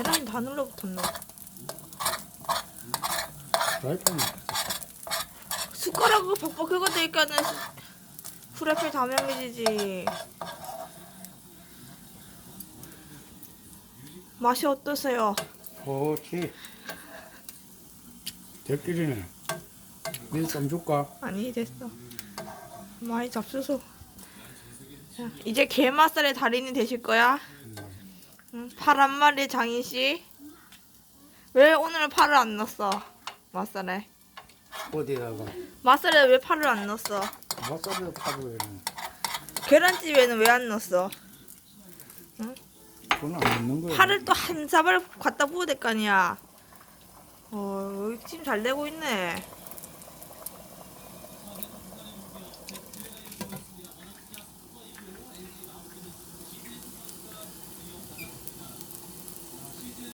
다 눌러붙었나? 프라이팬 숟가락으로 벅벅 긁어대니까는 후라이팬 다 명해지지. 맛이 어떠세요? 좋지 대끼리네 밀좀 줄까? 아니 됐어. 많이 잡수소. 자, 이제 게 맛살의 달인이 되실 거야. 응, 팔한 마리 장인 씨. 왜 오늘 팔을 안 넣었어? 맛살에. 어디다가 맛살에 왜 팔을 안 넣었어? 맛살을 파도 계란찜에는 왜 안 넣었어? 그건 안 넣는 거야 팔을 또 한 사발 갖다 부어야 될거 아니야. 어, 여기 찜잘 되고 있네.